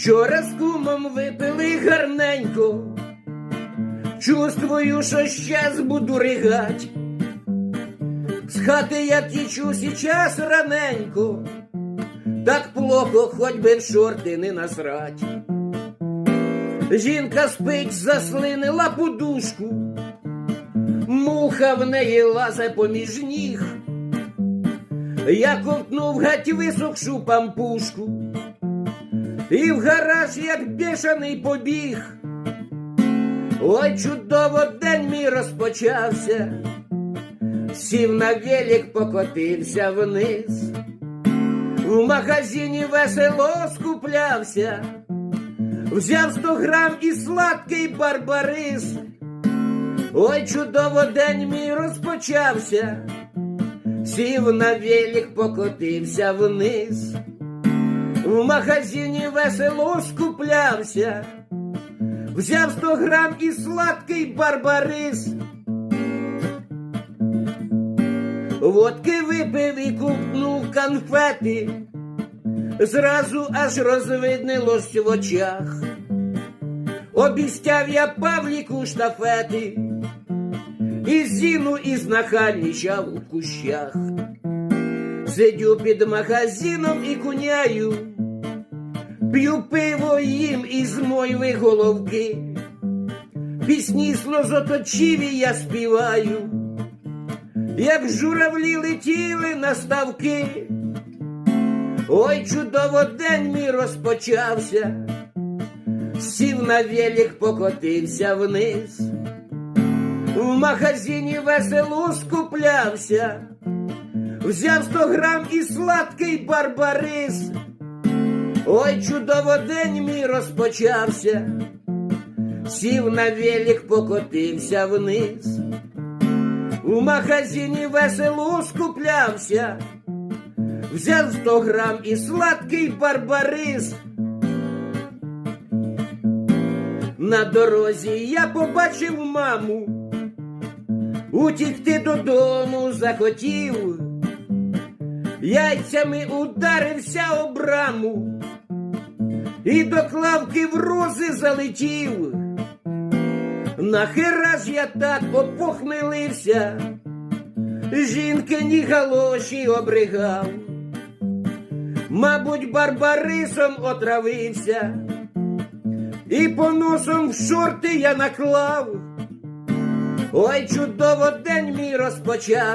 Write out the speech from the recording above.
Вчора з кумом випили гарненько, чувствую, що щас буду ригать. З хати я тічу сейчас раненько, так плохо, хоч би в шорти не насрать. Жінка спить, заслинила подушку, муха в неї лазе поміж ніг. Я ковтнув геть висохшу пампушку, і в гараж, як бішаний побіг. Ой, чудово день мій розпочався, сів на велик, покотився вниз. В магазині весело скуплявся, взяв сто грам і сладкий барбарис. Ой, чудово день мій розпочався, сів на велик, покотився вниз. В магазині весело скуплявся, взяв сто грам і сладкий барбарис. Водки випив і купнув конфети, зразу аж розвиднилось в очах. Обіцяв я Павліку штафети, і зіну із нахальничав у кущах. Сидю під магазином і куняю, п'ю пиво їм із мойви головки, пісні слозоточиві я співаю, як журавлі летіли на ставки. Ой, чудово день мій розпочався, сів на велик, покотився вниз. В магазині весело скуплявся, взяв сто грам і сладкий барбарис. Ой, чудово день мій розпочався, сів на велик, покотився вниз. У магазині весело скуплявся, взяв сто грам і сладкий барбарис. На дорозі я побачив маму, утікти додому захотів, яйцями ударився об раму, і до клавки в рози залетів. Нахера ж я так опохмелився, жінки ні галоші обригав, мабуть, барбарисом отравився, і поносом в шорти я наклав. Ой, чудово день мій розпочав.